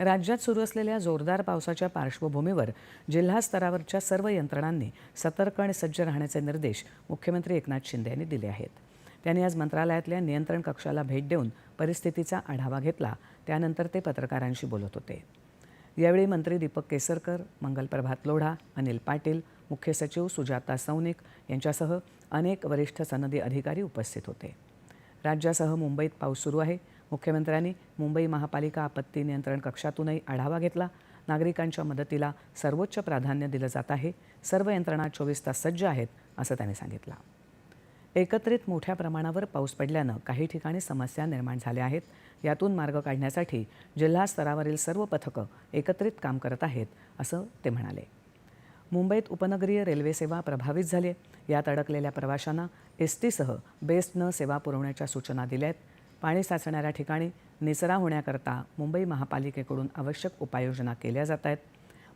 राज्यात सुरू असलेल्या जोरदार पावसाच्या पार्श्वभूमीवर जिल्हा स्तरावरच्या सर्व यंत्रणांनी सतर्क आणि सज्ज राहण्याचे निर्देश मुख्यमंत्री एकनाथ शिंदे यांनी दिले आहेत. त्यांनी आज मंत्रालयातल्या नियंत्रण कक्षाला भेट देऊन परिस्थितीचा आढावा घेतला. त्यानंतर ते पत्रकारांशी बोलत होते. यावेळी मंत्री दीपक केसरकर मंगलप्रभात लोढा अनिल पाटील मुख्य सचिव सुजाता सौनिक यांच्यासह अनेक वरिष्ठ सनदी अधिकारी उपस्थित होते. राज्यासह मुंबईत पाऊस सुरू आहे. मुख्यमंत्र्यांनी मुंबई महापालिका आपत्ती नियंत्रण कक्षातूनही आढावा घेतला. नागरिकांच्या मदतीला सर्वोच्च प्राधान्य दिलं जात आहे. सर्व यंत्रणा चोवीस तास सज्ज आहेत असं त्यांनी सांगितलं. एकत्रित मोठ्या प्रमाणावर पाऊस पडल्यानं काही ठिकाणी समस्या निर्माण झाल्या आहेत. यातून मार्ग काढण्यासाठी जिल्हा स्तरावरील सर्व पथकं एकत्रित काम करत आहेत असं ते म्हणाले. मुंबईत उपनगरीय रेल्वे सेवा प्रभावित झाली आहे. यात अडकलेल्या प्रवाशांना एस टीसह बेस्टनं सेवा पुरवण्याच्या सूचना दिल्या आहेत. पाणी साचणाऱ्या ठिकाणी निचरा होण्याकरता मुंबई महापालिकेकडून आवश्यक उपाययोजना केल्या जात आहेत.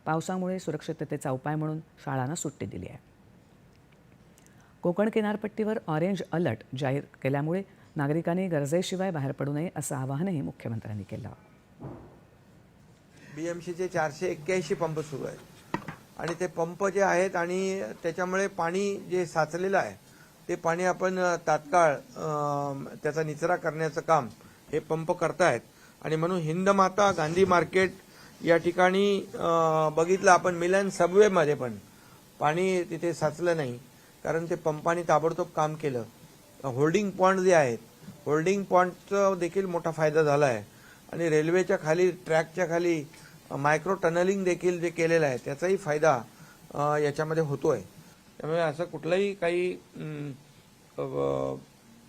पावसामुळे सुरक्षिततेचा उपाय म्हणून शाळांना सुट्टी दिली आहे. कोकण किनारपट्टीवर ऑरेंज अलर्ट जाहीर केल्यामुळे नागरिकांनी गरजेशिवाय बाहेर पडू नये असं आवाहनही मुख्यमंत्र्यांनी केलं. बीएमसीचे चारशे एक्क्याऐंशी पंप सुरू आहेत. आणि ते पंप जे आहेत आणि त्याच्यामुळे पाणी जे साचलेलं आहे ते पाणी आपण तात्काळ त्याचा निचरा करण्याचं काम हे पंप करतायत. आणि म्हणून हिंदमाता गांधी मार्केट या ठिकाणी बघितलं आपण मिलन सबवेमध्ये पण पाणी तिथे साचलं नाही. कारण ते पंपाने ताबडतोब काम केलं. होल्डिंग पॉईंट जे आहेत होल्डिंग पॉईंटचा देखील मोठा फायदा झाला आहे आणि रेल्वेच्या खाली ट्रॅकच्या खाली मायक्रो टनलिंग देखील जे केलेलं आहे त्याचाही फायदा याच्यामध्ये होतो आहे त्यामुळे असं कुठलाही काही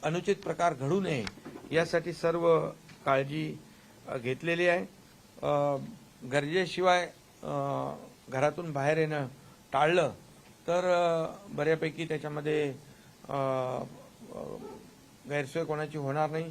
अनुचित प्रकार घडू नये यासाठी सर्व काळजी घेतलेली आहे. गरजेशिवाय घरातून बाहेर येणं टाळलं तर बऱ्यापैकी त्याच्यामध्ये गैरसोय कोणाची होणार नाही.